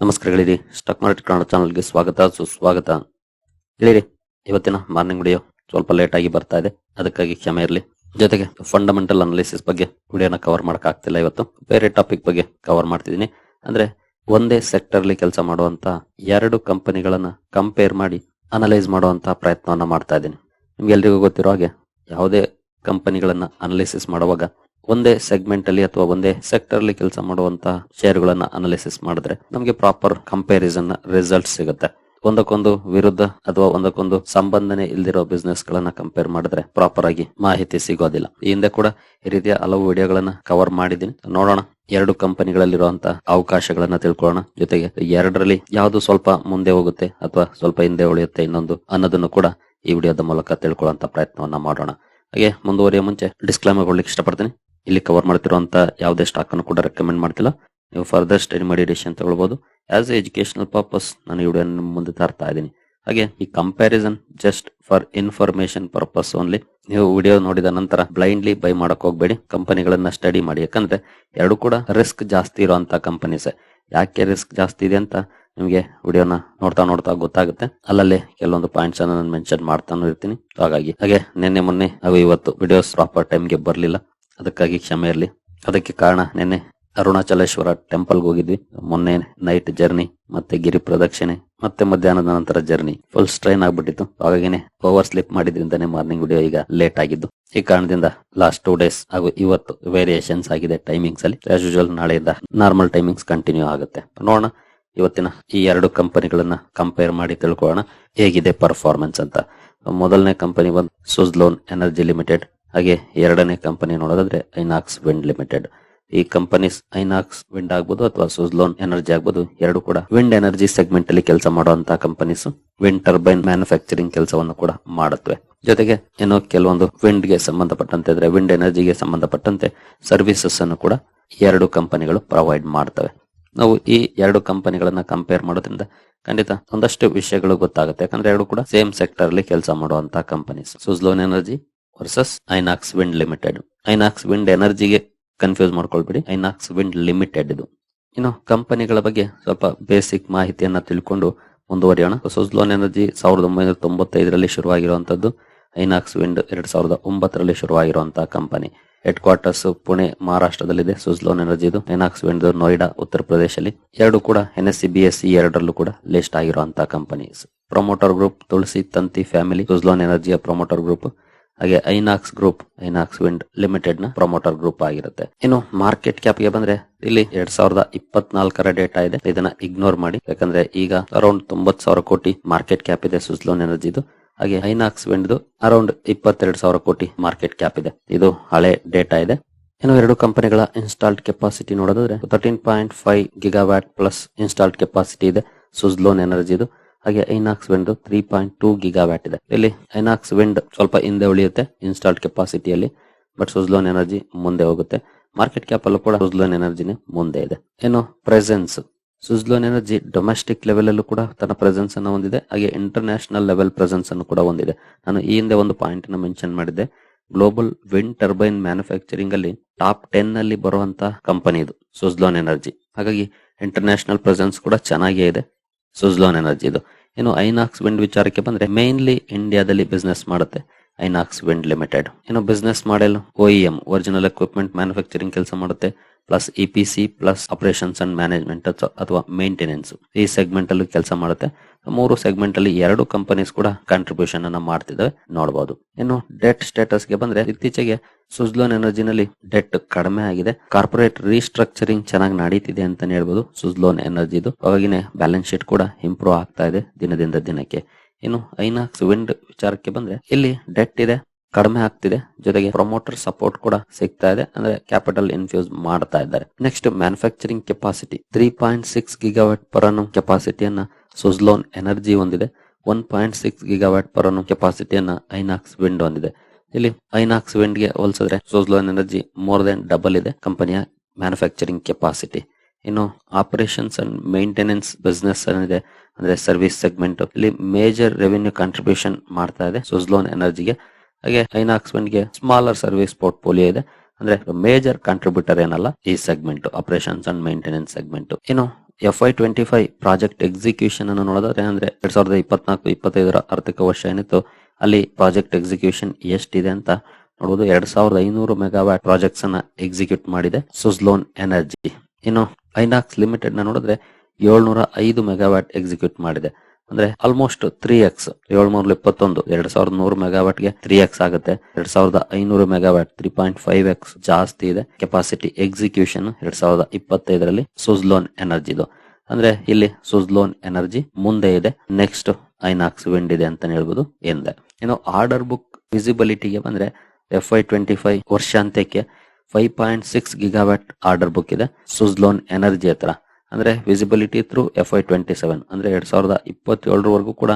ನಮಸ್ಕಾರಗಳಿರಿ. Stock market Kannada ಚಾನಲ್ಗೆ ಸ್ವಾಗತ, ಸುಸ್ವಾಗತ. ಹೇಳಿರಿ ಇವತ್ತಿನ ಮಾರ್ನಿಂಗ್ ವಿಡಿಯೋ ಸ್ವಲ್ಪ ಲೇಟ್ ಆಗಿ ಬರ್ತಾ ಇದೆ. ಅದಕ್ಕಾಗಿ ಕ್ಷಮೆ ಇರಲಿ. ಜೊತೆಗೆ ಫಂಡಮೆಂಟಲ್ ಅನಾಲಿಸಿಸ್ ಬಗ್ಗೆ ವಿಡಿಯೋನ ಕವರ್ ಮಾಡಕ್ ಆಗ್ತಿಲ್ಲ ಇವತ್ತು. ಬೇರೆ ಟಾಪಿಕ್ ಬಗ್ಗೆ ಕವರ್ ಮಾಡ್ತಿದ್ದೀನಿ. ಅಂದ್ರೆ ಒಂದೇ ಸೆಕ್ಟರ್ ಅಲ್ಲಿ ಕೆಲಸ ಮಾಡುವಂತ ಎರಡು ಕಂಪನಿಗಳನ್ನ ಕಂಪೇರ್ ಮಾಡಿ ಅನಲೈಸ್ ಮಾಡುವಂತ ಪ್ರಯತ್ನವನ್ನ ಮಾಡ್ತಾ ಇದ್ದೀನಿ. ನಿಮ್ಗೆ ಎಲ್ರಿಗೂ ಗೊತ್ತಿರೋ ಹಾಗೆ ಯಾವುದೇ ಕಂಪನಿಗಳನ್ನ ಅನಾಲಿಸಿಸ್ ಮಾಡುವಾಗ ಒಂದೇ ಸೆಗ್ಮೆಂಟ್ ಅಲ್ಲಿ ಅಥವಾ ಒಂದೇ ಸೆಕ್ಟರ್ ಅಲ್ಲಿ ಕೆಲಸ ಮಾಡುವಂತ ಶೇರ್ಗಳನ್ನ ಅನಾಲಿಸಿಸ್ ಮಾಡಿದ್ರೆ ನಮಗೆ ಪ್ರಾಪರ್ ಕಂಪ್ಯಾರಿಸನ್ ರಿಸಲ್ಟ್ ಸಿಗುತ್ತೆ. ಒಂದಕ್ಕೊಂದು ವಿರುದ್ಧ ಅಥವಾ ಒಂದಕ್ಕೊಂದು ಸಂಬಂಧನೆ ಇಲ್ದಿರೋ ಬಿಸ್ನೆಸ್ ಗಳನ್ನ ಕಂಪೇರ್ ಮಾಡಿದ್ರೆ ಪ್ರಾಪರ್ ಆಗಿ ಮಾಹಿತಿ ಸಿಗೋದಿಲ್ಲ. ಈ ಹಿಂದೆ ಕೂಡ ಈ ರೀತಿಯ ಹಲವು ವಿಡಿಯೋಗಳನ್ನ ಕವರ್ ಮಾಡಿದೀನಿ ನೋಡೋಣ. ಎರಡು ಕಂಪನಿಗಳಲ್ಲಿರುವಂತಹ ಅವಕಾಶಗಳನ್ನ ತಿಳ್ಕೊಳ್ಳೋಣ. ಜೊತೆಗೆ ಎರಡರಲ್ಲಿ ಯಾವುದು ಸ್ವಲ್ಪ ಮುಂದೆ ಹೋಗುತ್ತೆ ಅಥವಾ ಸ್ವಲ್ಪ ಹಿಂದೆ ಉಳಿಯುತ್ತೆ ಇನ್ನೊಂದು ಅನ್ನೋದನ್ನು ಕೂಡ ಈ ವಿಡಿಯೋದ ಮೂಲಕ ತಿಳ್ಕೊಳ್ಳುವಂತ ಪ್ರಯತ್ನವನ್ನ ಮಾಡೋಣ. ಹಾಗೆ ಮುಂದುವರಿಯ ಮುಂಚೆ ಡಿಸ್ಕ್ಲೈಮರ್ ಕೊಡ್ಲಿಕ್ಕೆ ಇಷ್ಟಪಡ್ತೀನಿ. ಇಲ್ಲಿ ಕವರ್ ಮಾಡ್ತಿರುವಂತ ಯಾವುದೇ ಸ್ಟಾಕ್ ಅನ್ನು ಕೂಡ ರೆಕಮೆಂಡ್ ಮಾಡ್ತಿಲ್ಲ. ನೀವು ಫರ್ದರ್ ಸ್ಟಡಿ ಮಾಡಿ ಡಿಸಿಷನ್ ತಗೊಳ್ಬಹುದು ಆಸ್ ಎ ಎಜುಕೇಶನಲ್ ಪರ್ಪಸ್ ನಾನು ಈ ಮುಂದೆ ತರ್ತಾ ಇದ್ದೀನಿ. ಹಾಗೆ ಈ comparison just for information purpose only ನೀವು ವಿಡಿಯೋ ನೋಡಿದ ನಂತರ ಬ್ಲೈಂಡ್ಲಿ ಬೈ ಮಾಡಕ್ ಹೋಗ್ಬೇಡಿ. ಕಂಪನಿಗಳನ್ನ ಸ್ಟಡಿ ಮಾಡಿ. ಯಾಕಂದ್ರೆ ಎರಡು ಕೂಡ ರಿಸ್ಕ್ ಜಾಸ್ತಿ ಇರುವಂತಹ ಕಂಪನೀಸ್ ಯಾಕೆ ರಿಸ್ಕ್ ಜಾಸ್ತಿ ಇದೆ ಅಂತ ನಿಮಗೆ ವಿಡಿಯೋನ ನೋಡ್ತಾ ನೋಡ್ತಾ ಗೊತ್ತಾಗುತ್ತೆ. ಅಲ್ಲಲ್ಲಿ ಕೆಲವೊಂದು ಪಾಯಿಂಟ್ಸ್ ಅನ್ನ ನಾನು ಮೆನ್ಷನ್ ಮಾಡ್ತಾನು ಇರ್ತೀನಿ. ಹಾಗಾಗಿ ಹಾಗೆ ನಿನ್ನೆ ಮೊನ್ನೆ ಹಾಗೂ ಇವತ್ತು ವಿಡಿಯೋಸ್ ಪ್ರಾಪರ್ ಟೈಮ್ಗೆ ಬರಲಿಲ್ಲ. ಅದಕ್ಕಾಗಿ ಕ್ಷಮೆ ಇರಲಿ. ಅದಕ್ಕೆ ಕಾರಣ ನಿನ್ನೆ ಅರುಣಾಚಲೇಶ್ವರ ಟೆಂಪಲ್ಗೆ ಹೋಗಿದ್ವಿ. ಮೊನ್ನೆ ನೈಟ್ ಜರ್ನಿ ಮತ್ತೆ ಗಿರಿ ಪ್ರದಕ್ಷಿಣೆ, ಮತ್ತೆ ಮಧ್ಯಾಹ್ನದ ನಂತರ ಜರ್ನಿ ಫುಲ್ ಸ್ಟ್ರೈನ್ ಆಗ್ಬಿಟ್ಟಿತ್ತು. ಹಾಗಾಗಿನೇ ಓವರ್ ಸ್ಲಿಪ್ ಮಾಡಿದ್ರಿಂದಾನೆ ಮಾರ್ನಿಂಗ್ ವಿಡಿಯೋ ಈಗ ಲೇಟ್ ಆಗಿದ್ದು. ಈ ಕಾರಣದಿಂದ ಲಾಸ್ಟ್ ಟೂ ಡೇಸ್ ಹಾಗೂ ಇವತ್ತು ವೇರಿಯೇಷನ್ಸ್ ಆಗಿದೆ ಟೈಮಿಂಗ್ಸ್ ಅಲ್ಲಿ. ಆಸ್ ಯೂಶುವಲ್ ನಾಳೆಯಿಂದ ನಾರ್ಮಲ್ ಟೈಮಿಂಗ್ಸ್ ಕಂಟಿನ್ಯೂ ಆಗುತ್ತೆ. ನೋಡೋಣ. ಇವತ್ತಿನ ಈ ಎರಡು ಕಂಪನಿಗಳನ್ನ ಕಂಪೇರ್ ಮಾಡಿ ತಿಳ್ಕೊಳ್ಳೋಣ. ಹೇಗಿದೆ ಪರ್ಫಾರ್ಮೆನ್ಸ್ ಅಂತ. ಮೊದಲನೇ ಕಂಪನಿ ಬಂದು ಸುಜ್ಲೋನ್ ಎನರ್ಜಿ ಲಿಮಿಟೆಡ್ ಹಾಗೆ ಎರಡನೇ ಕಂಪನಿ ನೋಡೋದಾದ್ರೆ ಐನಾಕ್ಸ್ ವಿಂಡ್ ಲಿಮಿಟೆಡ್. ಈ ಕಂಪನೀಸ್ ಐನಾಕ್ಸ್ ವಿಂಡ್ ಆಗ್ಬೋದು ಅಥವಾ ಸುಜ್ಲೋನ್ ಎನರ್ಜಿ ಆಗ್ಬೋದು, ಎರಡು ಕೂಡ ವಿಂಡ್ ಎನರ್ಜಿ ಸೆಗ್ಮೆಂಟ್ ಅಲ್ಲಿ ಕೆಲಸ ಮಾಡುವಂತಹ ಕಂಪನೀಸ್ ವಿಂಡ್ ಟರ್ಬೈನ್ ಮ್ಯಾನುಫ್ಯಾಕ್ಚರಿಂಗ್ ಕೆಲಸವನ್ನು ಕೂಡ ಮಾಡುತ್ತವೆ. ಜೊತೆಗೆ ಏನೋ ಕೆಲವೊಂದು ವಿಂಡ್ಗೆ ಸಂಬಂಧಪಟ್ಟಂತೆ ಅಂದ್ರೆ ವಿಂಡ್ ಎನರ್ಜಿಗೆ ಸಂಬಂಧಪಟ್ಟಂತೆ ಸರ್ವಿಸಸ್ ಅನ್ನು ಕೂಡ ಎರಡು ಕಂಪನಿಗಳು ಪ್ರೊವೈಡ್ ಮಾಡ್ತವೆ. ನಾವು ಈ ಎರಡು ಕಂಪನಿಗಳನ್ನ ಕಂಪೇರ್ ಮಾಡೋದ್ರಿಂದ ಖಂಡಿತ ಒಂದಷ್ಟು ವಿಷಯಗಳು ಗೊತ್ತಾಗುತ್ತೆ. ಯಾಕಂದ್ರೆ ಎರಡು ಕೂಡ ಸೇಮ್ ಸೆಕ್ಟರ್ ಅಲ್ಲಿ ಕೆಲಸ ಮಾಡುವಂತಹ companies. Suzlon energy versus Inox wind limited Inox wind ಎನರ್ಜಿಗೆ confuse ಮಾಡ್ಕೊಳ್ಬೇಡಿ. ಐನಾಕ್ಸ್ ವಿಂಡ್ ಲಿಮಿಟೆಡ್ ಇದು ಇನ್ನು ಕಂಪನಿಗಳ ಬಗ್ಗೆ ಸ್ವಲ್ಪ ಬೇಸಿಕ್ ಮಾಹಿತಿಯನ್ನ ತಿಳ್ಕೊಂಡು ಮುಂದುವರಿಯೋಣ. ಸುಜ್ಲೋನ್ ಎನರ್ಜಿ ಸಾವಿರದ ಒಂಬೈನೂರ ತೊಂಬತ್ತೈದರಲ್ಲಿ ಶುರುವಾಗಿರುವಂತದ್ದು ಐನಾಕ್ಸ್ ವಿಂಡ್ ಎರಡ್ ಸಾವಿರದ ಒಂಬತ್ತರಲ್ಲಿ ಶುರುವಾಗಿರುವಂತಹ ಕಂಪನಿ. ಹೆಡ್ ಕ್ವಾರ್ಟರ್ಸ್ ಪುಣೆ, ಮಹಾರಾಷ್ಟ್ರದಲ್ಲಿದೆ. ಸುಜ್ಲೋನ್ ಎನರ್ಜಿ ಇದು ಐನಾಕ್ಸ್ ವಿಂಡ್ ನೋಯ್ಡಾ ಉತ್ತರ ಪ್ರದೇಶದಲ್ಲಿ. ಎರಡು ಕೂಡ ಎನ್ ಎಸ್ ಸಿ ಎರಡರಲ್ಲೂ ಕೂಡ ಲಿಸ್ಟ್ ಆಗಿರುವಂತಹ companies promoter group Tulsi Tanti family Suzlon ಎನರ್ಜಿಯ promoter group ಹಾಗೆ ಐನಾಕ್ಸ್ ಗ್ರೂಪ್, ಐನಾಕ್ಸ್ ವಿಂಡ್ ಲಿಮಿಟೆಡ್ನ ಪ್ರೊಮೋಟರ್ ಗ್ರೂಪ್ ಆಗಿರುತ್ತೆ. ಇನ್ನು ಮಾರ್ಕೆಟ್ ಕ್ಯಾಪ್ಗೆ ಬಂದ್ರೆ ಇಲ್ಲಿ ಎರಡ್ ಸಾವಿರದ ಇಪ್ಪತ್ನಾಲ್ಕರ ಡೇಟಾ ಇದೆ. ಇದನ್ನ ಇಗ್ನೋರ್ ಮಾಡಿ. ಯಾಕಂದ್ರೆ ಈಗ ಅರೌಂಡ್ ತೊಂಬತ್ ಸಾವಿರ ಕೋಟಿ ಮಾರ್ಕೆಟ್ ಕ್ಯಾಪ್ ಇದೆ ಸುಜ್ಲೋನ್ ಎನರ್ಜಿದು. ಹಾಗೆ ಐನಾಕ್ಸ್ ವಿಂಡ್ ಅರೌಂಡ್ ಇಪ್ಪತ್ತೆರಡು ಸಾವಿರ ಕೋಟಿ ಮಾರ್ಕೆಟ್ ಕ್ಯಾಪ್ ಇದೆ. ಇದು ಹಳೆ ಡೇಟಾ ಇದೆ. ಇನ್ನು ಎರಡು ಕಂಪನಿಗಳ ಇನ್ಸ್ಟಾಲ್ಡ್ ಕೆಪಾಸಿಟಿ ನೋಡೋದಾದ್ರೆ thirteen point five gigawatt plus installed capacity ಇದೆ ಸುಜ್ಲೋನ್ ಎನರ್ಜಿದು. ಹಾಗೆ Inox wind three point two gigawatt ಇದೆ. ಇಲ್ಲಿ ಐನಾಕ್ಸ್ ವಿಂಡ್ ಸ್ವಲ್ಪ ಹಿಂದೆ ಉಳಿಯುತ್ತೆ ಇನ್ಸ್ಟಾಲ್ಡ್ ಕೆಪಾಸಿಟಿಯಲ್ಲಿ ಬಟ್ ಸುಜ್ಲೋನ್ ಎನರ್ಜಿ ಮುಂದೆ ಹೋಗುತ್ತೆ. ಮಾರ್ಕೆಟ್ ಕ್ಯಾಪ್ ಅಲ್ಲೂ ಕೂಡ ಸುಜ್ಲೋನ್ ಎನರ್ಜಿನೇ ಮುಂದೆ ಇದೆ. ಏನು presence Suzlon energy domestic level ಅಲ್ಲೂ ಕೂಡ ತನ್ನ ಪ್ರೆಸೆನ್ಸ್ ಅನ್ನು ಹೊಂದಿದೆ, ಹಾಗೆ ಇಂಟರ್ನ್ಯಾಷನಲ್ ಲೆವೆಲ್ ಪ್ರೆಸೆನ್ಸ್ ಅನ್ನು ಕೂಡ ಹೊಂದಿದೆ. ನಾನು ಈ ಹಿಂದೆ ಒಂದು ಪಾಯಿಂಟ್ ಅನ್ನು ಮೆನ್ಷನ್ ಮಾಡಿದ್ದೆ. ಗ್ಲೋಬಲ್ ವಿಂಡ್ ಟರ್ಬೈನ್ ಮ್ಯಾನುಫ್ಯಾಕ್ಚರಿಂಗ್ ಅಲ್ಲಿ ಟಾಪ್ ಟೆನ್ ಅಲ್ಲಿ ಬರುವಂತಹ ಕಂಪನಿ ಇದು ಸುಜ್ಲೋನ್ ಎನರ್ಜಿ ಹಾಗಾಗಿ ಇಂಟರ್ನ್ಯಾಷನಲ್ ಪ್ರೆಸೆನ್ಸ್ ಕೂಡ ಚೆನ್ನಾಗೇ ಇದೆ. ಸುಜ್ಲೋನ್ ಎನರ್ಜಿ ಇದು. ಇನ್ನು ಐನಾಕ್ಸ್ ವಿಂಡ್ ವಿಚಾರಕ್ಕೆ ಬಂದ್ರೆ ಮೇನ್ಲಿ ಇಂಡಿಯಾದಲ್ಲಿ ಬಿಸ್ನೆಸ್ ಮಾಡುತ್ತೆ ಐನಾಕ್ಸ್ ವಿಂಡ್ ಲಿಮಿಟೆಡ್. ಇನ್ನು business model OEM original equipment manufacturing ಕೆಲಸ ಮಾಡುತ್ತೆ plus E P C plus operations and management ಅಥವಾ ಮೇಂಟೆನೆನ್ಸ್ ಈ ಸೆಗ್ಮೆಂಟ್ ಅಲ್ಲೂ ಕೆಲಸ ಮಾಡುತ್ತೆ. ಮೂರು ಸೆಗ್ಮೆಂಟ್ ಅಲ್ಲಿ ಎರಡು ಕಂಪನೀಸ್ ಕೂಡ ಕಾಂಟ್ರಿಬ್ಯೂಷನ್ ಅನ್ನ ಮಾಡ್ತಿದ್ದಾವೆ ನೋಡಬಹುದು ಇನ್ನು ಡೆಟ್ ಸ್ಟೇಟಸ್ಗೆ ಬಂದ್ರೆ ಇತ್ತೀಚೆಗೆ ಸುಜ್ಲೋನ್ ಎನರ್ಜಿನಲ್ಲಿ ಡೆಟ್ ಕಡಿಮೆ ಆಗಿದೆ. ಕಾರ್ಪೊರೇಟ್ ರೀಸ್ಟ್ರಕ್ಚರಿಂಗ್ ಚೆನ್ನಾಗಿ ನಡೀತಿದೆ ಅಂತಾನೆ ಹೇಳ್ಬೋದು ಸುಜ್ಲೋನ್ ಎನರ್ಜಿದು ಹಾಗಾಗಿನೇ ಬ್ಯಾಲೆನ್ಸ್ ಶೀಟ್ ಕೂಡ ಇಂಪ್ರೂವ್ ಆಗ್ತಾ ಇದೆ ದಿನದಿಂದ ದಿನಕ್ಕೆ. ಇನ್ನು ಐನಾಕ್ಸ್ ವಿಂಡ್ ವಿಚಾರಕ್ಕೆ ಬಂದ್ರೆ ಇಲ್ಲಿ ಡೆಟ್ ಇದೆ, ಕಡಿಮೆ ಆಗ್ತಿದೆ. ಜೊತೆಗೆ ಪ್ರೊಮೋಟರ್ ಸಪೋರ್ಟ್ ಕೂಡ ಸಿಗ್ತಾ ಇದೆ. ಅಂದ್ರೆ ಕ್ಯಾಪಿಟಲ್ ಇನ್ಫ್ಯೂಸ್ ಮಾಡ್ತಾ ಇದ್ದಾರೆ. Next manufacturing capacity three point six gigawatt per annum ಕೆಪಾಸಿಟಿಯನ್ನ Suzlon energy ಹೊಂದಿದೆ. One point six gigawatt per annum ಕೆಪಾಸಿಟಿಯನ್ನ Inox Wind ಹೊಂದಿದೆ. ಇಲ್ಲಿ ಐನಾಕ್ಸ್ ವಿಂಡ್ಗೆ ಹೋಲಿಸಿದ್ರೆ Suzlon energy more than double ಇದೆ ಕಂಪನಿಯ ಮ್ಯಾನುಫ್ಯಾಕ್ಚರಿಂಗ್ ಕೆಪಾಸಿಟಿ. ಇನ್ನು ಆಪರೇಷನ್ಸ್ ಅಂಡ್ ಮೇಂಟೆನೆನ್ಸ್ ಬಿಸ್ನೆಸ್ ಏನಿದೆ ಅಂದ್ರೆ ಸರ್ವಿಸ್ ಸೆಗ್ಮೆಂಟ್. ಇಲ್ಲಿ ಮೇಜರ್ ರೆವಿನ್ಯೂ ಕಾಂಟ್ರಿಬ್ಯೂಷನ್ ಮಾಡ್ತಾ ಇದೆ ಸುಜ್ಲೋನ್ ಎನರ್ಜಿಗೆ. ಹಾಗೆ ಐನಾಕ್ಸ್ ವಿಂಡ್ಗೆ ಸ್ಮಾಲರ್ ಸರ್ವಿಸ್ ಪೋರ್ಟ್ಫೋಲಿಯೋ ಇದೆ. ಅಂದ್ರೆ ಮೇಜರ್ ಕಾಂಟ್ರಿಬ್ಯೂಟರ್ ಏನಲ್ಲ ಈ segment, operations and maintenance segment. ಇನ್ನು F Y twenty five project execution ಅನ್ನು ನೋಡಿದ್ರೆ ಅಂದ್ರೆ ಎರಡ್ ಸಾವಿರದ ಇಪ್ಪತ್ನಾಲ್ಕು, ಇಪ್ಪತ್ತೈದರ ಆರ್ಥಿಕ ವರ್ಷ ಏನಿತ್ತು, ಅಲ್ಲಿ ಪ್ರಾಜೆಕ್ಟ್ ಎಕ್ಸಿಕ್ಯೂಷನ್ ಎಷ್ಟಿದೆ ಅಂತ ನೋಡಬಹುದು ಎರಡ್ ಸಾವಿರದ ಐನೂರು ಮೆಗಾವ್ಯಾಟ್ ಪ್ರಾಜೆಕ್ಟ್ಸ್ ಅನ್ನ ಎಕ್ಸಿಕ್ಯೂಟ್ ಮಾಡಿದೆ ಸುಜ್ಲೋನ್ ಎನರ್ಜಿ. ಇನ್ನು ಐನಾಕ್ಸ್ ಲಿಮಿಟೆಡ್ನ ನೋಡಿದ್ರೆ ಏಳ್ನೂರ ಐದು ಮೆಗಾವ್ಯಾಟ್ ಎಕ್ಸಿಕ್ಯೂಟ್ ಮಾಡಿದೆ. ಅಂದ್ರೆ ಆಲ್ಮೋಸ್ಟ್ ತ್ರೀ ಎಕ್ಸ್ ಏಳ್ನೂರ ಇಪ್ಪತ್ತೊಂದು, ಎರಡ್ ಸಾವಿರದ ನೂರು ಮೆಗಾವ್ಯಾಟ್ಗೆ ತ್ರೀ ಎಕ್ಸ್ ಆಗುತ್ತೆ. ಎರಡ್ ಸಾವಿರದ ಐನೂರು megawatt three point five X ಜಾಸ್ತಿ ಇದೆ. ಕೆಪಾಸಿಟಿ ಎಕ್ಸಿಕ್ಯೂಷನ್ ಎರಡ್ ಸಾವಿರದ ಇಪ್ಪತ್ತೈದರಲ್ಲಿ ಸುಜ್ಲೋನ್ ಎನರ್ಜಿದು ಅಂದ್ರೆ ಇಲ್ಲಿ ಸುಜ್ಲೋನ್ ಎನರ್ಜಿ ಮುಂದೆ ಇದೆ. ನೆಕ್ಸ್ಟ್ ಐನಾಕ್ಸ್ ವಿಂಡ್ ಇದೆ ಅಂತ ಹೇಳ್ಬೋದು. ಎಂದೆ ಇನ್ನು ಆರ್ಡರ್ ಬುಕ್ ವಿಸಿಬಿಲಿಟಿಗೆ ಬಂದ್ರೆ F Y twenty five ವರ್ಷಾಂತ್ಯಕ್ಕೆ five point six gigawatt order book ಇದೆ. ಸುಜ್ಲೋನ್ ಎನರ್ಜಿ ಹತ್ರ. ಅಂದ್ರೆ visibility through F Y twenty seven ಅಂದ್ರೆ ಎರಡ್ ಸಾವಿರದ ಇಪ್ಪತ್ತೇಳರವರೆಗೂ ಕೂಡ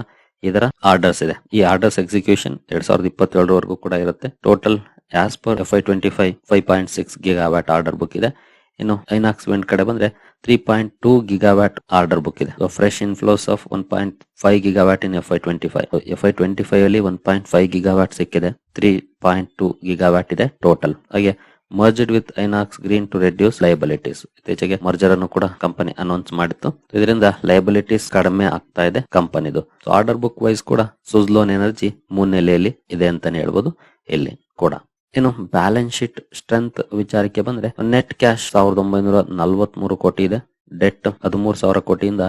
ಇದರ ಆರ್ಡರ್ಸ್ ಇದೆ. ಈ ಆರ್ಡರ್ಸ್ ಎಕ್ಸಿಕ್ಯೂಷನ್ ಎರಡ್ ಸಾವಿರದ ಇಪ್ಪತ್ತೇಳರವರೆಗೂ ಕೂಡ ಇರುತ್ತೆ. Total as per F Y twenty five five point six gigawatt order book ಇದೆ. ಇನ್ನು ಐನಾಕ್ಸ್ ವಿಂಡ್ ಕಡೆ ಬಂದ್ರೆ three point two gigawatt order book ಇದೆ. Fresh inflows of one point five gigawatt in F Y twenty five F Y twenty five ಅಲ್ಲಿ one point five gigawatt ಸಿಕ್ಕಿದೆ. Three point two gigawatt ಇದೆ total ಹಾಗೆ merged with Inox Green to reduce liabilities ಇತ್ತೀಚೆಗೆ merger ಅನ್ನು ಕೂಡ company announce ಮಾಡಿತ್ತು. ಇದರಿಂದ liabilities ಕಡಿಮೆ ಆಗ್ತಾ ಇದೆ ಕಂಪನಿದು ಆರ್ಡರ್ ಬುಕ್ ವೈಸ್ ಕೂಡ ಸುಜ್ಲೋನ್ ಎನರ್ಜಿ ಮುನ್ನೆಲೆಯಲ್ಲಿ ಇದೆ ಅಂತಾನೆ ಹೇಳ್ಬೋದು ಇಲ್ಲಿ ಕೂಡ. ಇನ್ನು ಬ್ಯಾಲೆನ್ಸ್ ಶೀಟ್ ಸ್ಟ್ರೆಂತ್ ವಿಚಾರಕ್ಕೆ ಬಂದ್ರೆ ನೆಟ್ ಕ್ಯಾಶ್ ಸಾವಿರದ ಒಂಬೈನೂರ ನಲವತ್ಮೂರು ಕೋಟಿ ಇದೆ. ಡೆಟ್ ಹದಿಮೂರು ಸಾವಿರ ಕೋಟಿಯಿಂದ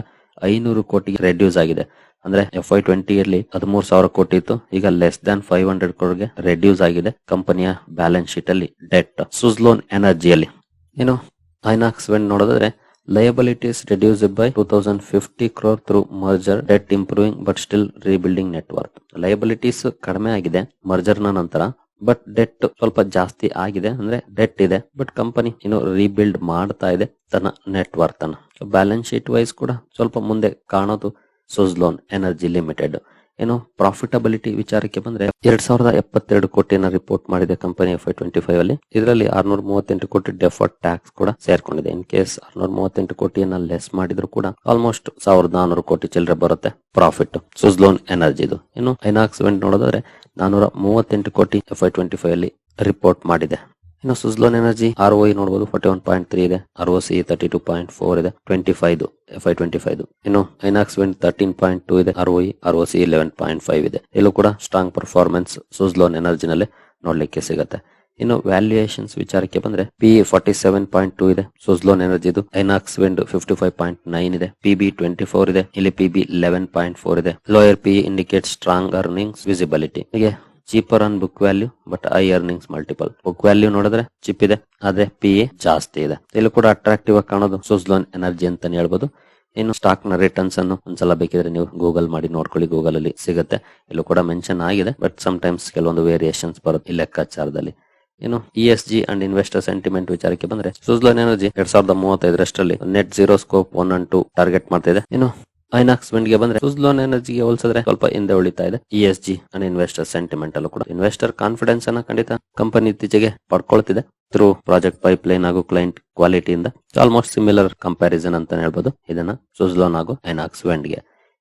ಐನೂರು ಕೋಟಿ ರೆಡ್ಯೂಸ್ ಆಗಿದೆ. ಅಂದ್ರೆ ಎಫ್ ಐ ಟ್ವೆಂಟಿಯಲ್ಲಿ ಹದಿಮೂರು ಸಾವಿರ ಕೋಟಿ ಇತ್ತು. ಈಗ ಲೆಸ್ ದನ್ ಫೈವ್ ಹಂಡ್ರೆಡ್ ಕೋರ್ಗೆ ರೆಡ್ಯೂಸ್ ಆಗಿದೆ ಕಂಪನಿಯ ಬ್ಯಾಲೆನ್ಸ್ ಶೀಟ್ ಅಲ್ಲಿ ಡೆಟ್ ಸುಜ್ಲೋನ್ ಎನರ್ಜಿಯಲ್ಲಿ ಏನು ಐನಾಕ್ಸ್ ವೆಂಡ್ ನೋಡಿದ್ರೆ liabilities reduce by two thousand fifty crore through merger debt improving but still rebuilding net worth liabilities ಕಡಿಮೆ ಆಗಿದೆ ಮರ್ಜರ್ನ ನಂತರ ಬಟ್ ಡೆಟ್ ಸ್ವಲ್ಪ ಜಾಸ್ತಿ ಆಗಿದೆ ಅಂದ್ರೆ ಡೆಟ್ ಇದೆ ಬಟ್ ಕಂಪನಿ ಇನ್ನು ರೀಬಿಲ್ಡ್ ಮಾಡ್ತಾ ಇದೆ ತನ್ನ ನೆಟ್ವರ್ಕ್ ಅನ್ನ. ಬ್ಯಾಲೆನ್ಸ್ ಶೀಟ್ ವೈಸ್ ಕೂಡ ಸ್ವಲ್ಪ ಮುಂದೆ ಕಾಣೋದು ಸುಜ್ಲೋನ್ ಎನರ್ಜಿ ಲಿಮಿಟೆಡ್. ಏನು, ಪ್ರಾಫಿಟಬಿಲಿಟಿ ವಿಚಾರಕ್ಕೆ ಬಂದ್ರೆ ಎರಡ್ ಸಾವಿರದ ಎಪ್ಪತ್ತೆರಡು ಕೋಟಿನ ರಿಪೋರ್ಟ್ ಮಾಡಿದೆ company F Y twenty five ಅಲ್ಲಿ. ಇದರಲ್ಲಿ ಆರ್ನೂರ ಮೂವತ್ತೆಂಟು ಕೋಟಿ ಡೆಫರ್ಟ್ ಟ್ಯಾಕ್ಸ್ ಕೂಡ ಸೇರ್ಕೊಂಡಿದೆ. ಇನ್ ಕೇಸ್ ಆರ್ನೂರ ಮೂವತ್ತೆಂಟು ಕೋಟಿಯನ್ನ ಲೆಸ್ ಮಾಡಿದ್ರು ಕೂಡ ಆಲ್ಮೋಸ್ಟ್ ಸಾವಿರದ ನಾನೂರು ಕೋಟಿ ಚಿಲ್ಲರೆ ಬರುತ್ತೆ ಪ್ರಾಫಿಟ್ ಸುಜ್ಲೋನ್ ಎನರ್ಜಿದು. ಇನ್ನು, ಐನಾಕ್ಸ್ ವೆಂಟ್ ನೋಡೋದಾದ್ರೆ ನಾನೂರ ಮೂವತ್ತೆಂಟು ಕೋಟಿ ಎಫ್ ಐ ಟ್ವೆಂಟಿ ಫೈವ್ ಅಲ್ಲಿ ರಿಪೋರ್ಟ್ ಮಾಡಿದೆ. ಇನ್ನು ಸುಜ್ಲೋನ್ ಎನರ್ಜಿ ಆರ್ ಒ ನೋಡಬಹುದು ಫಾರ್ಟಿ ಒನ್ ಪಾಯಿಂಟ್ ತ್ರೀ ಇದೆ. R O C thirty two point four ಇದೆ. Twenty five F Y twenty five ಇನ್ನು Inox Wind thirteen point two ಇದೆ. R O R O C eleven point five ಇದೆ. ಇಲ್ಲೂ ಕೂಡ strong performance Suzlon ಎನರ್ಜಿನಲ್ಲಿ ನೋಡ್ಲಿಕ್ಕೆ ಸಿಗುತ್ತೆ. ಇನ್ನು ವ್ಯಾಲ್ಯೂಯೇಷನ್ಸ್ ವಿಚಾರಕ್ಕೆ ಬಂದ್ರೆ P forty seven point two ಇದೆ. Suzlon ಎನರ್ಜಿದು Inox Wind fifty five point nine ಇದೆ. ಪಿ ಬಿ ಟ್ವೆಂಟಿ ಫೋರ್ ಇದೆ. ಇಲ್ಲಿ P B eleven point four ಇದೆ. Lower P indicate strong earnings visibility ಹೀಗೆ cheaper on book value but I earnings multiple book value ನೋಡಿದ್ರೆ cheap ಇದೆ, ಆದ್ರೆ P A ಜಾಸ್ತಿ ಇದೆ. ಇಲ್ಲಿ ಕೂಡ ಅಟ್ರಾಕ್ಟಿವ್ ಆಗಿ ಕಾಣೋದು ಸುಜ್ಲೋನ್ ಎನರ್ಜಿ ಅಂತಾನೆ ಹೇಳ್ಬೋದು. ಇನ್ನು ಸ್ಟಾಕ್ನ ರಿಟರ್ನ್ಸ್ ಅನ್ನು ಒಂದ್ಸಲ ಬೇಕಿದ್ರೆ ನೀವು ಗೂಗಲ್ ಮಾಡಿ ನೋಡ್ಕೊಳ್ಳಿ ಗೂಗಲ್ ಅಲ್ಲಿ ಸಿಗುತ್ತೆ. ಇಲ್ಲೂ ಕೂಡ ಮೆನ್ಷನ್ ಆಗಿದೆ ಬಟ್ ಸಮ್ ಟೈಮ್ಸ್ ಕೆಲವೊಂದು ವೇರಿಯೇಷನ್ಸ್ ಬರುತ್ತೆ ಈ ಲೆಕ್ಕಾಚಾರದಲ್ಲಿ. ಇನ್ನು E S G and investor sentiment ವಿಚಾರಕ್ಕೆ ಬಂದ್ರೆ ಸುಸ್ಲೋನ್ ಎನರ್ಜಿ ಎರಡ್ ಸಾವಿರದ ಮೂವತ್ತೈದರಷ್ಟರಲ್ಲಿ net zero scope one and two target ಮಾಡ್ತಾ ಇದೆ. ಇನ್ನು ಐನಾಕ್ಸ್ ವಿಂಡ್ಗೆ ಬಂದ್ರೆ ಸುಜ್ಲೋನ್ ಎನರ್ಜಿಗೆ ಹೋಲಿಸಿದ್ರೆ ಸ್ವಲ್ಪ ಹಿಂದೆ ಉಳಿತಾ ಇದೆ. E S G and investor sentiment ಅಲ್ಲೂ ಕೂಡ. ಇನ್ವೆಸ್ಟರ್ ಕಾನ್ಫಿಡೆನ್ಸ್ ಅನ್ನ ಖಂಡಿತ ಕಂಪನಿ ಇತ್ತೀಚೆಗೆ ಪಡ್ಕೊಳ್ತಿದೆ ಥ್ರೂ ಪ್ರಾಜೆಕ್ಟ್ ಪೈಪ್ ಲೈನ್ ಹಾಗೂ ಕ್ಲೈಂಟ್ ಕ್ವಾಲಿಟಿಯಿಂದ ಆಲ್ಮೋಸ್ಟ್ ಸಿಮಿಲರ್ ಕಂಪ್ಯಾರಿಸನ್ ಅಂತ ಹೇಳ್ಬೋದು. ಇದನ್ನ ಸುಜ್ಲೋನ್ ಹಾಗೂ ಐನಾಕ್ಸ್ ವೆಂಡ್ಗೆ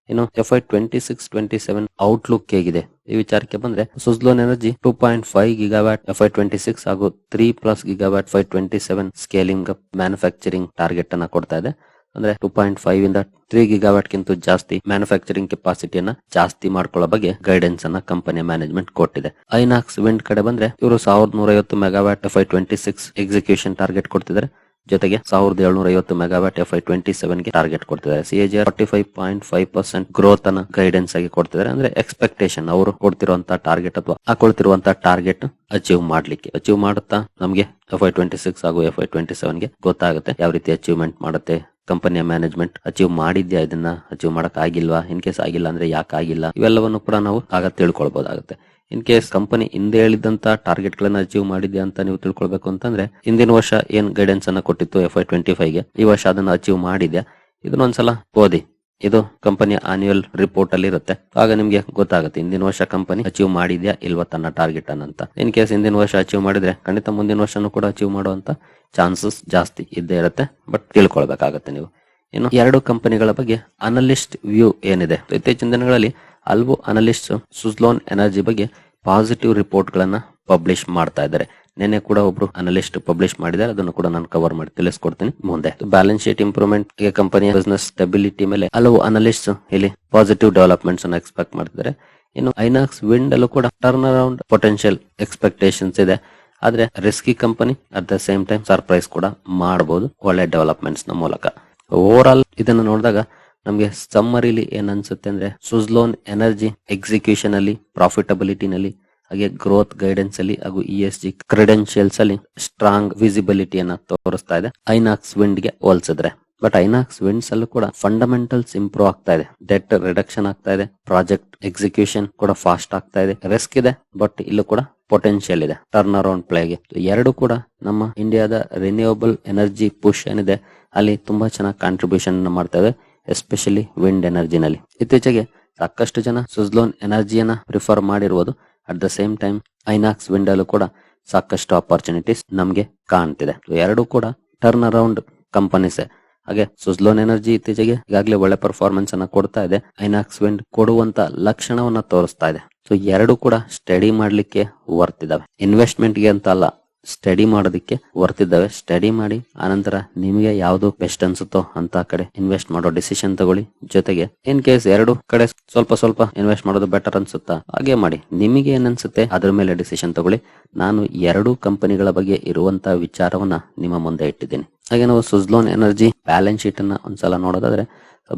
ಇನ್ನು F Y twenty six twenty seven outlook ಹೇಗಿದೆ? ಈ ವಿಚಾರಕ್ಕೆ ಬಂದ್ರೆ Suzlon energy two point five gigawatt F Y twenty six ಹಾಗೂ three plus gigawatt five twenty seven scaling manufacturing target ಅನ್ನ ಕೊಡ್ತಾ ಇದೆ. ಅಂದ್ರೆ ಟೂ ಪಾಯಿಂಟ್ ಫೈವ್ ಇಂದ ತ್ರೀ ಗಿಗಾವ್ಯಾಟ್ ಗಿಂತ ಜಾಸ್ತಿ ಮ್ಯಾನುಫ್ಯಾಕ್ಚರಿಂಗ್ ಕೆಪಾಸಿಟಿಯನ್ನ ಜಾಸ್ತಿ ಮಾಡ್ಕೊಳ್ಳೋ ಬಗ್ಗೆ ಗೈಡೆನ್ಸ್ ಅನ್ನ ಕಂಪನಿಯ ಮ್ಯಾನೇಜ್ಮೆಂಟ್ ಕೊಟ್ಟಿದೆ. ಐನಾಕ್ಸ್ ವಿಂಡ್ ಕಡೆ ಬಂದ್ರೆ ಇವರು ಸಾವಿರದ ನೂರ ಐವತ್ತು megawatt Y twenty six execution target ಕೊಡ್ತಿದ್ದಾರೆ ಜೊತೆಗೆ ಸಾವಿರದ ಏಳ್ನೂರ ಐವತ್ತು ಮೆಗಾವ್ಯಾಟ್ ಎಫ್ ಐ ಟ್ವೆಂಟಿ ಸೆವೆನ್ಗೆ ಟಾರ್ಗೆಟ್ ಕೊಡ್ತಿದ್ದಾರೆ C A G forty five point five percent growth ಅನ್ನ ಗೈಡೆನ್ಸ್ ಆಗಿ ಕೊಡ್ತಿದ್ದಾರೆ ಅಂದ್ರೆ ಎಕ್ಸ್ಪೆಕ್ಟೇಷನ್ ಅವರು ಕೊಡ್ತಿರುವಂತಹ ಟಾರ್ಗೆಟ್ ಅಥವಾ ಹಾಕೊಳ್ತಿರುವಂತಹ ಟಾರ್ಗೆಟ್ ಅಚೀವ್ ಮಾಡ್ಲಿಕ್ಕೆ. ಅಚೀವ್ ಮಾಡುತ್ತಾ ನಮಗೆ ಎಫ್ ಐ ಟ್ವೆಂಟಿ ಸಿಕ್ಸ್ ಹಾಗೂ ಎಫ್ ಐ ಟ್ವೆಂಟಿ ಸೆವೆನ್ಗೆ ಗೊತ್ತಾಗುತ್ತೆ ಯಾವ ರೀತಿ ಅಚೀವ್ಮೆಂಟ್ ಮಾಡುತ್ತೆ. ಕಂಪನಿಯ ಮ್ಯಾನೇಜ್ಮೆಂಟ್ ಅಚೀವ್ ಮಾಡಿದ್ಯಾ? ಇದನ್ನ ಅಚೀವ್ ಮಾಡಕ್ ಆಗಿಲ್ವಾ? ಇನ್ ಕೇಸ್ ಆಗಿಲ್ಲ ಅಂದ್ರೆ ಯಾಕೆ ಆಗಿಲ್ಲ? ಇವೆಲ್ಲವನ್ನು ಕೂಡ ನಾವು ಆಗ ತಿಳ್ಕೊಳ್ಬಹುದಾಗುತ್ತೆ ಇನ್ ಕೇಸ್ ಕಂಪನಿ ಹಿಂದೆ ಹೇಳಿದಂತ ಟಾರ್ಗೆಟ್ ಗಳನ್ನ ಅಚೀವ್ ಮಾಡಿದ್ಯಾ ಅಂತ ನೀವು ತಿಳ್ಕೊಳ್ಬೇಕು ಅಂತಂದ್ರೆ, ಹಿಂದಿನ ವರ್ಷ ಏನ್ ಗೈಡೆನ್ಸ್ ಅನ್ನ ಕೊಟ್ಟಿತ್ತು ಎಫ್ ಐ ಟ್ವೆಂಟಿ ಫೈವ್ಗೆ? ಈ ವರ್ಷ ಅದನ್ನ ಅಚೀವ್ ಮಾಡಿದ್ಯಾ? ಇದನ್ನೊಂದ್ಸಲ ಓದಿ. ಇದು ಕಂಪನಿಯ ಆನ್ಯುವಲ್ ರಿಪೋರ್ಟ್ ಅಲ್ಲಿ ಇರುತ್ತೆ. ಆಗ ನಿಮ್ಗೆ ಗೊತ್ತಾಗುತ್ತೆ, ಹಿಂದಿನ ವರ್ಷ ಕಂಪನಿ ಅಚೀವ್ ಮಾಡಿದ್ಯಾ ಇಲ್ವಾ ತನ್ನ ಟಾರ್ಗೆಟ್ ಅನ್ನಂತ ಇನ್ ಕೇಸ್ ಹಿಂದಿನ ವರ್ಷ ಅಚೀವ್ ಮಾಡಿದ್ರೆ, ಖಂಡಿತ ಮುಂದಿನ ವರ್ಷನೂ ಕೂಡ ಅಚೀವ್ ಮಾಡುವಂತ ಚಾನ್ಸಸ್ ಜಾಸ್ತಿ ಇದ್ದೇ ಇರುತ್ತೆ. ಬಟ್ ತಿಳ್ಕೊಳ್ಬೇಕಾಗತ್ತೆ ನೀವು. ಇನ್ನು ಎರಡು ಕಂಪನಿಗಳ ಬಗ್ಗೆ ಅನಲಿಸ್ಟ್ ವ್ಯೂ ಏನಿದೆ? ಇತ್ತೀಚಿನ ದಿನಗಳಲ್ಲಿ ಹಲವು ಅನಲಿಸ್ಟ್ ಸುಜ್ಲೋನ್ ಎನರ್ಜಿ ಬಗ್ಗೆ ಪಾಸಿಟಿವ್ ರಿಪೋರ್ಟ್ ಗಳನ್ನ ಪಬ್ಲಿಷ್ ಮಾಡ್ತಾ ಇದ್ದಾರೆ. ನಿನ್ನೆ ಕೂಡ ಒಬ್ರು ಅನಲಿಸ್ಟ್ ಪಬ್ಲಿಷ್ ಮಾಡಿದ್ದಾರೆ. ಅದನ್ನು ಕೂಡ ನಾನು ಕವರ್ ಮಾಡಿ ತಿಳಿಸ್ಕೊಡ್ತೀನಿ. ಮುಂದೆ ಬ್ಯಾಲೆನ್ಸ್ ಶೀಟ್ ಇಂಪ್ರೂವ್ಮೆಂಟ್ ಕಂಪನಿಯ ಬಿಸ್ನೆಸ್ ಸ್ಟೆಬಿಲಿಟಿ ಮೇಲೆ ಹಲವು ಅನಲಿಸ್ಟ್ ಇಲ್ಲಿ ಪಾಸಿಟಿವ್ ಡೆವಲಪ್ಮೆಂಟ್ಸ್ ಅನ್ನು ಎಕ್ಸ್ಪೆಕ್ಟ್ ಮಾಡ್ತಿದ್ದಾರೆ. ಇನ್ನು ಐನಾಕ್ಸ್ ವಿಂಡ್ ಅಲ್ಲೂ ಕೂಡ ಟರ್ನ್ ಅರೌಂಡ್ ಪೊಟೆನ್ಶಿಯಲ್ ಎಕ್ಸ್ಪೆಕ್ಟೇಷನ್ಸ್ ಇದೆ. ಆದ್ರೆ risky company at the same time surprise ಕೂಡ ಮಾಡಬಹುದು ಒಳ್ಳೆ ಡೆವಲಪ್ಮೆಂಟ್ಸ್ನ ಮೂಲಕ. ಓವರ್ ಆಲ್ ಇದನ್ನ ನೋಡಿದಾಗ ನಮಗೆ ಸಮ್ಮರಿಲಿ ಏನ್ ಅನ್ಸುತ್ತೆ ಅಂದ್ರೆ ಸುಜ್ಲೋನ್ ಎನರ್ಜಿ ಎಕ್ಸಿಕ್ಯೂಷನ್ ಅಲ್ಲಿ ಪ್ರಾಫಿಟಬಿಲಿಟಿ ನಲ್ಲಿ ಹಾಗೆ ಗ್ರೋತ್ ಗೈಡೆನ್ಸ್ ಅಲ್ಲಿ ಹಾಗೂ ಇ ಎಸ್ ಜಿ ಕ್ರೆಡೆನ್ಶಿಯಲ್ಸ್ ಅಲ್ಲಿ ಸ್ಟ್ರಾಂಗ್ ವಿಸಿಬಿಲಿಟಿಯನ್ನ ತೋರಿಸ್ತಾ ಇದೆ. ಐನಾಕ್ಸ್ ವಿಂಡ್ಗೆ ಹೋಲಿಸಿದ್ರೆ. ಬಟ್ ಐನಾಕ್ಸ್ ವಿಂಡ್ಸ್ ಅಲ್ಲೂ ಕೂಡ ಫಂಡಮೆಂಟಲ್ಸ್ ಇಂಪ್ರೂವ್ ಆಗ್ತಾ ಇದೆ. ಡೆಟ್ ರಿಡಕ್ಷನ್ ಆಗ್ತಾ ಇದೆ. ಪ್ರಾಜೆಕ್ಟ್ ಎಕ್ಸಿಕ್ಯೂಷನ್ ಕೂಡ ಫಾಸ್ಟ್ ಆಗ್ತಾ ಇದೆ. ರಿಸ್ಕ್ ಇದೆ ಬಟ್ ಇಲ್ಲೂ ಕೂಡ ಪೊಟೆನ್ಶಿಯಲ್ ಇದೆ. ಟರ್ನ್ ಅರೌಂಡ್ ಪ್ಲೇಗೆ ಎರಡು ಕೂಡ ನಮ್ಮ ಇಂಡಿಯಾದ ರಿನ್ಯೂವಬಲ್ ಎನರ್ಜಿ ಪುಷ್ ಏನಿದೆ, ಅಲ್ಲಿ ತುಂಬಾ ಚೆನ್ನಾಗಿ ಕಾಂಟ್ರಿಬ್ಯೂಷನ್ ಮಾಡ್ತಾ ಇದೆ ಎಸ್ಪೆಷಲಿ ವಿಂಡ್ ಎನರ್ಜಿನಲ್ಲಿ ಇತ್ತೀಚೆಗೆ ಸಾಕಷ್ಟು ಜನ ಸುಜ್ಲೋನ್ ಎನರ್ಜಿಯನ್ನ ಪ್ರಿಫರ್ ಮಾಡಿರುವುದು at the same time Inox ವಿಂಡೋಲು ಕೂಡ ಸಾಕಷ್ಟು ಅಪಾರ್ಚುನಿಟೀಸ್ ನಮಗೆ ಕಾಣ್ತಿದೆ. ಎರಡು ಕೂಡ ಟರ್ನ್ ಅರೌಂಡ್ ಕಂಪನೀಸ್ ಹಾಗೆ ಸುಜ್ಲೋನ್ ಎನರ್ಜಿ ಇತ್ತೀಚೆಗೆ ಈಗಾಗಲೇ ಒಳ್ಳೆ ಪರ್ಫಾರ್ಮೆನ್ಸ್ ಅನ್ನ ಕೊಡ್ತಾ ಇದೆ. ಐನಾಕ್ಸ್ ವಿಂಡ್ ಕೊಡುವಂತ ಲಕ್ಷಣವನ್ನ ತೋರಿಸ್ತಾ ಇದೆ. ಸೊ ಎರಡು ಕೂಡ ಸ್ಟಡಿ ಮಾಡ್ಲಿಕ್ಕೆ ವರ್ತಿದ್ದಾವೆ ಇದಾವೆ. ಇನ್ವೆಸ್ಟ್ಮೆಂಟ್ಗೆ ಅಂತ ಅಲ್ಲ ಸ್ಟಡಿ ಮಾಡೋದಕ್ಕೆ ವರ್ತ್ ಇದ್ದಾವೆ ಸ್ಟಡಿ ಮಾಡಿ, ಆನಂತರ ನಿಮಗೆ ಯಾವ್ದು ಬೆಸ್ಟ್ ಅನ್ಸುತ್ತೋ ಅಂತ ಕಡೆ ಇನ್ವೆಸ್ಟ್ ಮಾಡೋ ಡಿಸಿಷನ್ ತಗೊಳ್ಳಿ. ಜೊತೆಗೆ ಇನ್ ಕೇಸ್ ಎರಡು ಕಡೆ ಸ್ವಲ್ಪ ಸ್ವಲ್ಪ ಇನ್ವೆಸ್ಟ್ ಮಾಡೋದು ಬೆಟರ್ ಅನ್ಸುತ್ತಾ, ಹಾಗೆ ಮಾಡಿ. ನಿಮಗೆ ಏನ್ ಅನ್ಸುತ್ತೆ ಅದ್ರ ಮೇಲೆ ಡಿಸಿಷನ್ ತಗೊಳ್ಳಿ. ನಾನು ಎರಡು ಕಂಪನಿಗಳ ಬಗ್ಗೆ ಇರುವಂತಹ ವಿಚಾರವನ್ನ ನಿಮ್ಮ ಮುಂದೆ ಇಟ್ಟಿದ್ದೀನಿ. ಹಾಗೆ ನಾವು ಸುಜ್ಲೋನ್ ಎನರ್ಜಿ ಬ್ಯಾಲೆನ್ಸ್ ಶೀಟ್ ಅನ್ನ ಒಂದ್ಸಲ ನೋಡೋದಾದ್ರೆ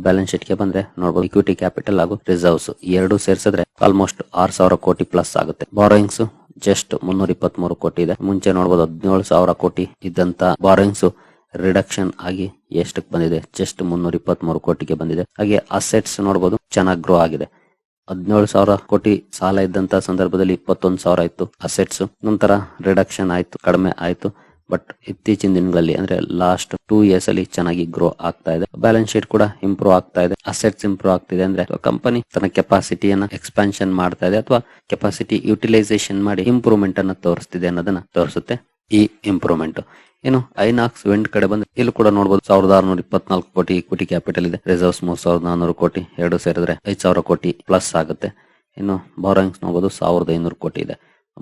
ಬ್ಯಾಲೆನ್ಸ್ ಶೀಟ್ಗೆ ಬಂದ್ರೆ ನೋಡಬಹುದು ಇಕ್ವಿಟಿ ಕ್ಯಾಪಿಟಲ್ ಹಾಗೂ ರಿಸರ್ವ್ಸ್ ಎರಡು ಸೇರಿಸಿದ್ರೆ ಆಲ್ಮೋಸ್ಟ್ ಆರ್ ಸಾವಿರ ಕೋಟಿ ಪ್ಲಸ್ ಆಗುತ್ತೆ. ಬಾರೋಯಿಂಗ್ಸ್ ಜಸ್ಟ್ ಮುನ್ನೂರ ಇಪ್ಪತ್ತ್ ಮೂರು ಕೋಟಿ ಇದೆ. ಮುಂಚೆ ನೋಡಬಹುದು ಹದಿನೇಳು ಸಾವಿರ ಕೋಟಿ ಇದ್ದಂತ ಬಾರಿಂಗ್ಸ್ ರಿಡಕ್ಷನ್ ಆಗಿ ಎಷ್ಟಕ್ಕೆ ಬಂದಿದೆ? ಜಸ್ಟ್ ಮುನ್ನೂರ ಇಪ್ಪತ್ಮೂರು ಕೋಟಿಗೆ ಬಂದಿದೆ. ಹಾಗೆ ಅಸೆಟ್ಸ್ ನೋಡಬಹುದು ಚೆನ್ನಾಗಿ ಗ್ರೋ ಆಗಿದೆ. ಹದಿನೇಳು ಸಾವಿರ ಕೋಟಿ ಸಾಲ ಇದ್ದಂತ ಸಂದರ್ಭದಲ್ಲಿ ಇಪ್ಪತ್ತೊಂದು ಸಾವಿರ ಇತ್ತು. ಅಸೆಟ್ಸ್ ನಂತರ ರಿಡಕ್ಷನ್ ಆಯ್ತು, ಕಡಿಮೆ ಆಯ್ತು. ಬಟ್ ಇತ್ತೀಚಿನ ದಿನಗಳಲ್ಲಿ ಅಂದ್ರೆ ಲಾಸ್ಟ್ ಟೂ ಇಯರ್ಸ್ ಅಲ್ಲಿ ಚೆನ್ನಾಗಿ ಗ್ರೋ ಆಗ್ತಾ ಇದೆ. ಬ್ಯಾಲೆನ್ಸ್ ಶೀಟ್ ಕೂಡ ಇಂಪ್ರೂವ್ ಆಗ್ತಾ ಇದೆ. ಅಸೆಟ್ಸ್ ಇಂಪ್ರೂವ್ ಆಗ್ತಿದೆ ಅಂದ್ರೆ ಕಂಪನಿ ತನ್ನ ಕೆಪಾಸಿಟಿಯನ್ನ ಎಕ್ಸ್ಪಾನ್ಷನ್ ಮಾಡ್ತಾ ಇದೆ ಅಥವಾ ಕೆಪಾಸಿಟಿ ಯುಟಿಲೈಸೇಷನ್ ಮಾಡಿ ಇಂಪ್ರೂವ್ಮೆಂಟ್ ಅನ್ನ ತೋರಿಸ್ತಿದೆ ಅನ್ನೋದನ್ನ ತೋರಿಸುತ್ತೆ. ಈ ಇಂಪ್ರೂವ್ಮೆಂಟ್ ಏನು ಐನಾಕ್ಸ್ ವೆಂಡ್ ಕಡೆ ಬಂದ್ರೆ ಇಲ್ಲಿ ಕೂಡ ನೋಡಬಹುದು ಸಾವಿರದ ಆರ್ನೂರ ಇಪ್ಪತ್ನಾಲ್ಕು ಕೋಟಿ ಇಕ್ವಿಟಿ ಕ್ಯಾಪಿಟಲ್ ಇದೆ. ರಿಸರ್ವ್ಸ್ ಮೂರ್ ಸಾವಿರದ ನಾನೂರು ಕೋಟಿ, ಎರಡು ಸೇರಿದ್ರೆ ಐದು ಸಾವಿರ ಕೋಟಿ ಪ್ಲಸ್ ಆಗುತ್ತೆ. ಇನ್ನು ಬಾರೋಯಿಂಗ್ಸ್ ನೋಡಬಹುದು ಸಾವಿರದ ಐನೂರು ಕೋಟಿ ಇದೆ.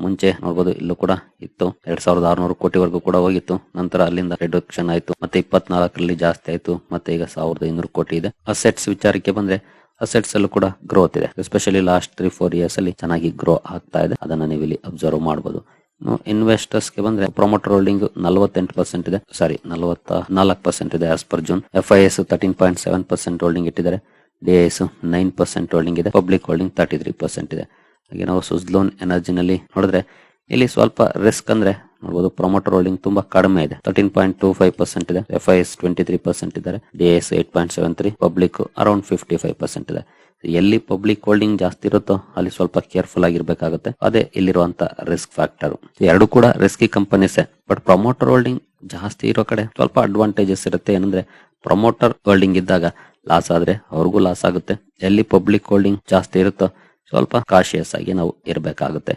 ಮುಂಚೆ ನೋಡಬಹುದು ಇಲ್ಲೂ ಕೂಡ ಇತ್ತು. ಎರಡ್ ಸಾವಿರದ ಆರ್ನೂರು ಕೋಟಿವರೆಗೂ ಕೂಡ ಹೋಗಿತ್ತು. ನಂತರ ಅಲ್ಲಿಂದ ರಿಡಕ್ಷನ್ ಆಯಿತು. ಮತ್ತೆ ಇಪ್ಪತ್ನಾಲ್ಕರಲ್ಲಿ ಜಾಸ್ತಿ ಆಯಿತು. ಮತ್ತೆ ಈಗ ಸಾವಿರದ ಐನೂರು ಕೋಟಿ ಇದೆ. ಅಸೆಟ್ಸ್ ವಿಚಾರಕ್ಕೆ ಬಂದ್ರೆ ಅಸೆಟ್ಸ್ ಅಲ್ಲೂ ಕೂಡ ಗ್ರೋತ್ ಇದೆ. Especially last three four years ಅಲ್ಲಿ ಚೆನ್ನಾಗಿ ಗ್ರೋ ಆಗ್ತಾ ಇದೆ. ಅದನ್ನ ನೀವು ಇಲ್ಲಿ ಅಬ್ಸರ್ವ್ ಮಾಡಬಹುದು ಇನ್ವೆಸ್ಟರ್ಸ್ಗೆ ಬಂದ್ರೆ ಪ್ರೊಮೋಟರ್ ಹೋಲ್ಡಿಂಗ್ ನಲವತ್ತೆಂಟು ಪರ್ಸೆಂಟ್ ಇದೆ. ಸಾರಿ ನಲವತ್ತ ನಾಲ್ಕು ಪರ್ಸೆಂಟ್ ಇದೆ as per June F I S thirteen point seven percent holding ಇಟ್ಟಿದ್ದಾರೆ. D S nine percent holding ಇದೆ. Public holding thirty three percent ಇದೆ. ಹಾಗೆ ನಾವು ಸುಜ್ಲೋನ್ ಎನರ್ಜಿನಲ್ಲಿ ನೋಡಿದ್ರೆ ಇಲ್ಲಿ ಸ್ವಲ್ಪ ರಿಸ್ಕ್ ಅಂದ್ರೆ ನೋಡಬಹುದು ಪ್ರೊಮೋಟರ್ ಹೋಲ್ಡಿಂಗ್ ತುಂಬಾ ಕಡಿಮೆ ಇದೆ. Thirteen point two five percent ಇದೆ. F I S twenty three percent ಇದ್ದಾರೆ. D S eight point seven three public around fifty five percent ಇದೆ. ಎಲ್ಲಿ ಪಬ್ಲಿಕ್ ಹೋಲ್ಡಿಂಗ್ ಜಾಸ್ತಿ ಇರುತ್ತೋ ಅಲ್ಲಿ ಸ್ವಲ್ಪ ಕೇರ್ಫುಲ್ ಆಗಿರ್ಬೇಕಾಗುತ್ತೆ. ಅದೇ ಇಲ್ಲಿರುವಂತ ರಿಸ್ಕ್ ಫ್ಯಾಕ್ಟರ್ ಎರಡು ಕೂಡ risky companies but promoter holding ಜಾಸ್ತಿ ಇರೋ ಕಡೆ ಸ್ವಲ್ಪ ಅಡ್ವಾಂಟೇಜಸ್ ಇರುತ್ತೆ. ಏನಂದ್ರೆ ಪ್ರಮೋಟರ್ ಹೋಲ್ಡಿಂಗ್ ಇದ್ದಾಗ ಲಾಸ್ ಆದ್ರೆ ಅವ್ರಿಗೂ ಲಾಸ್ ಆಗುತ್ತೆ. ಎಲ್ಲಿ ಪಬ್ಲಿಕ್ ಹೋಲ್ಡಿಂಗ್ ಜಾಸ್ತಿ ಇರುತ್ತೋ ಸ್ವಲ್ಪ ಕಾಶಿಯಸ್ ಆಗಿ ನಾವು ಇರಬೇಕಾಗುತ್ತೆ.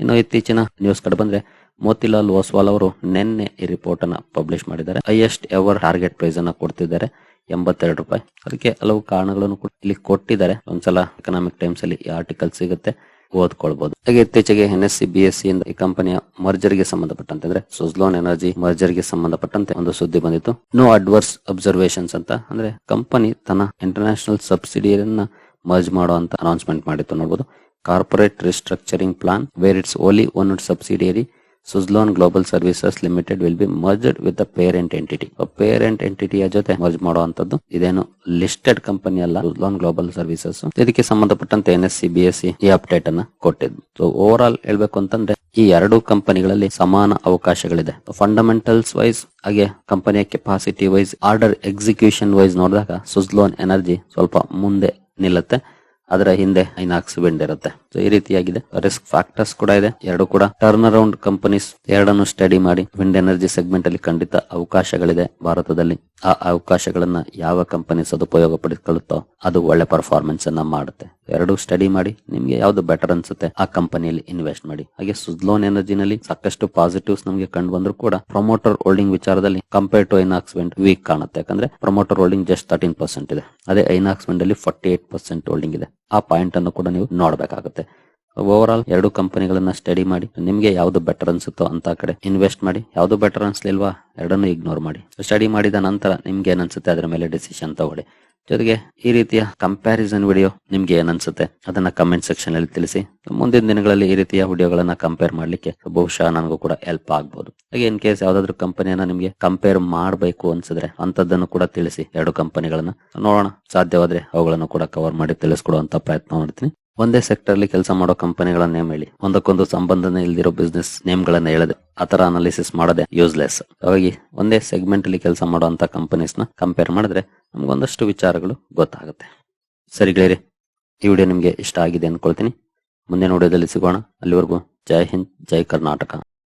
ಇನ್ನು ಇತ್ತೀಚಿನ ನ್ಯೂಸ್ ಕಡೆ ಬಂದ್ರೆ, ಮೋತಿಲಾಲ್ ಓಸ್ವಾಲ್ ಅವರು ನಿನ್ನೆ ಈ ರಿಪೋರ್ಟ್ ಅನ್ನ ಪಬ್ಲಿಷ್ ಮಾಡಿದ್ದಾರೆ. ಹೈಯೆಸ್ಟ್ ಎವರ್ ಟಾರ್ಗೆಟ್ ಪ್ರೈಸ್ ಅನ್ನ ಕೊಡ್ತಿದ್ದಾರೆ, ಎಂಬತ್ತೆರಡು ರೂಪಾಯಿ. ಅದಕ್ಕೆ ಹಲವು ಕಾರಣಗಳನ್ನು ಇಲ್ಲಿ ಕೊಟ್ಟಿದ್ದಾರೆ. ಒಂದ್ಸಲ ಎಕನಾಮಿಕ್ ಟೈಮ್ಸ್ ಅಲ್ಲಿ ಈ ಆರ್ಟಿಕಲ್ ಸಿಗುತ್ತೆ ಓದ್ಕೊಳ್ಬಹುದು ಹಾಗೆ ಇತ್ತೀಚೆಗೆ N S C B S C ಈ ಕಂಪನಿಯ ಮರ್ಜರ್ಗೆ ಸಂಬಂಧಪಟ್ಟಂತೆ ಅಂದ್ರೆ ಸುಜ್ಲೋನ್ ಎನರ್ಜಿ ಮರ್ಜರ್ಗೆ ಸಂಬಂಧಪಟ್ಟಂತೆ ಒಂದು ಸುದ್ದಿ ಬಂದಿತ್ತು. ನೋ ಅಡ್ವರ್ಸ್ ಅಬ್ಸರ್ವೇಷನ್ಸ್ ಅಂತ ಅಂದ್ರೆ ಕಂಪನಿ ತನ್ನ ಇಂಟರ್ನ್ಯಾಷನಲ್ ಸಬ್ಸಿಡಿಯನ್ನ ಮರ್ಜ್ ಮಾಡೋ ಅಂತ ಅನೌನ್ಸ್ಮೆಂಟ್ ಮಾಡಿತ್ತು ನೋಡಬಹುದು corporate restructuring plan where it's only one subsidiary Suzlon global services limited will be merged with the parent entity parent ಎಂಟಿಟಿಯ ಜೊತೆ ಮರ್ಜ್ ಮಾಡುವಂತದ್ದು ಇದೇನು ಲಿಸ್ಟೆಡ್ ಕಂಪನಿ ಅಲ್ಲ ಸುಜ್ಲೋನ್ ಗ್ಲೋಬಲ್ ಸರ್ವಿಸಸ್ ಇದಕ್ಕೆ ಸಂಬಂಧಪಟ್ಟಂತೆ N S C B S C ಈ update ಅನ್ನ ಕೊಟ್ಟಿದ್ದು. So over all ಹೇಳ್ಬೇಕು ಅಂತಂದ್ರೆ ಈ ಎರಡು ಕಂಪನಿಗಳಲ್ಲಿ ಸಮಾನ ಅವಕಾಶಗಳಿದೆ. ಫಂಡಮೆಂಟಲ್ಸ್ ವೈಸ್ ಹಾಗೆ ಕಂಪನಿಯ capacity wise order execution wise ನೋಡಿದಾಗ ಸುಜ್ಲೋನ್ ಎನರ್ಜಿ ಸ್ವಲ್ಪ ಮುಂದೆ நிலத்தை ಅದರ ಹಿಂದೆ ಐನಾಕ್ಸ್ ಬೆಂಡ್ ಇರುತ್ತೆ. ಸೊ ಈ ರೀತಿಯಾಗಿದೆ. ರಿಸ್ಕ್ ಫ್ಯಾಕ್ಟರ್ಸ್ ಕೂಡ ಇದೆ. ಎರಡು ಕೂಡ. ಟರ್ನ್ ಅರೌಂಡ್ ಕಂಪನೀಸ್ ಎರಡನ್ನು ಸ್ಟಡಿ ಮಾಡಿ ವಿಂಡ್ ಎನರ್ಜಿ ಸೆಗ್ಮೆಂಟ್ ಅಲ್ಲಿ ಖಂಡಿತ ಅವಕಾಶಗಳಿದೆ ಭಾರತದಲ್ಲಿ. ಆ ಅವಕಾಶಗಳನ್ನ ಯಾವ ಕಂಪನಿ ಸದುಪಯೋಗ ಪಡಿಸಿಕೊಳ್ಳುತ್ತೋ ಅದು ಒಳ್ಳೆ ಪರ್ಫಾರ್ಮೆನ್ಸ್ ಅನ್ನ ಮಾಡುತ್ತೆ. ಎರಡು ಸ್ಟಡಿ ಮಾಡಿ ನಿಮ್ಗೆ ಯಾವ್ದು ಬೆಟರ್ ಅನ್ಸುತ್ತೆ ಆ ಕಂಪನಿಯಲ್ಲಿ ಇನ್ವೆಸ್ಟ್ ಮಾಡಿ. ಹಾಗೆ ಸುಜ್ಲೋನ್ ಎನರ್ಜಿನಲ್ಲಿ ಸಾಕಷ್ಟು ಪಾಸಿಟಿವ್ಸ್ ನಮಗೆ ಕಂಡು ಬಂದ್ರು ಕೂಡ ಪ್ರಮೋಟರ್ ಹೋಲ್ಡಿಂಗ್ ವಿಚಾರದಲ್ಲಿ compare to Inox wind weak ಕಾಣುತ್ತೆ. ಯಾಕಂದ್ರೆ promoter holding just thirteen percent ಇದೆ. ಅದೇ ಐನಾಕ್ಸ್ ವಿಂಡ್ ಅಲ್ಲಿ ಫಾರ್ಟಿ ಏಟ್ ಪರ್ಸೆಂಟ್ ಹೋಲ್ಡಿಂಗ್ ಇದೆ. ಆ ಪಾಯಿಂಟ್ ಅನ್ನು ಕೂಡ ನೀವು ನೋಡಬೇಕಾಗುತ್ತೆ. ಓವರ್ ಆಲ್ ಎರಡು ಕಂಪನಿಗಳನ್ನ ಸ್ಟಡಿ ಮಾಡಿ, ನಿಮ್ಗೆ ಯಾವ್ದು ಬೆಟರ್ ಅನ್ಸುತ್ತೋ ಅಂತ ಕಡೆ ಇನ್ವೆಸ್ಟ್ ಮಾಡಿ, ಯಾವ್ದು ಬೆಟರ್ ಅನ್ಸ್ಲಿಲ್ವಾ ಎರಡನ್ನೂ ಇಗ್ನೋರ್ ಮಾಡಿ. ಸ್ಟಡಿ ಮಾಡಿದ ನಂತರ ನಿಮ್ಗೆ ಏನ್ ಅನ್ಸುತ್ತೆ ಅದ್ರ ಮೇಲೆ ಡಿಸಿಷನ್ ತಗೊಳ್ಳಿ. ಜೊತೆಗೆ ಈ ರೀತಿಯ ಕಂಪ್ಯಾರಿಸನ್ ವಿಡಿಯೋ ನಿಮ್ಗೆ ಏನನ್ಸುತ್ತೆ, ಅದನ್ನ ಕಮೆಂಟ್ ಸೆಕ್ಷನ್ ಅಲ್ಲಿ ತಿಳಿಸಿ. ಮುಂದಿನ ದಿನಗಳಲ್ಲಿ ಈ ರೀತಿಯ ವಿಡಿಯೋಗಳನ್ನ ಕಂಪೇರ್ ಮಾಡ್ಲಿಕ್ಕೆ ಬಹುಶಃ ನನಗೂ ಕೂಡ ಹೆಲ್ಪ್ ಆಗ್ಬಹುದು ಹಾಗೆ ಇನ್ ಕೇಸ್ ಯಾವ್ದಾದ್ರು ಕಂಪನಿಯನ್ನ ನಿಮ್ಗೆ ಕಂಪೇರ್ ಮಾಡಬೇಕು ಅನ್ಸಿದ್ರೆ ಅಂತದನ್ನು ಕೂಡ ತಿಳಿಸಿ, ಎರಡು ಕಂಪನಿಗಳನ್ನ ನೋಡೋಣ, ಸಾಧ್ಯವಾದ್ರೆ ಅವುಗಳನ್ನು ಕೂಡ ಕವರ್ ಮಾಡಿ ತಿಳಿಸ್ಕೊಡುವಂತ ಪ್ರಯತ್ನ ಮಾಡ್ತೀನಿ. ಒಂದೇ ಸೆಕ್ಟರ್ ಅಲ್ಲಿ ಕೆಲಸ ಮಾಡೋ ಕಂಪನಿಗಳ ನೇಮ್ ಹೇಳಿ. ಒಂದಕ್ಕೊಂದು ಸಂಬಂಧನೇ ಇಲ್ದಿರೋ ಬಿಸ್ನೆಸ್ ನೇಮ್ ಗಳನ್ನ ಹೇಳದೆ ಆತರ ಅನಾಲಿಸಿಸ್ ಮಾಡೋದೇ ಯೂಸ್ಲೆಸ್ ಹಾಗಾಗಿ ಒಂದೇ ಸೆಗ್ಮೆಂಟ್ ಅಲ್ಲಿ ಕೆಲಸ ಮಾಡುವಂತ ಕಂಪನೀಸ್ನ ಕಂಪೇರ್ ಮಾಡಿದ್ರೆ ನಮ್ಗೊಂದಷ್ಟು ವಿಚಾರಗಳು ಗೊತ್ತಾಗುತ್ತೆ. ಸರಿ ಗೆಳೆಯರಿ, ಈ ವಿಡಿಯೋ ನಿಮ್ಗೆ ಇಷ್ಟ ಆಗಿದೆ ಅನ್ಕೊಳ್ತೀನಿ. ಮುಂದಿನ ವಿಡಿಯೋದಲ್ಲಿ ಸಿಗೋಣ. ಅಲ್ಲಿವರೆಗೂ ಜೈ ಹಿಂದ್, ಜೈ ಕರ್ನಾಟಕ.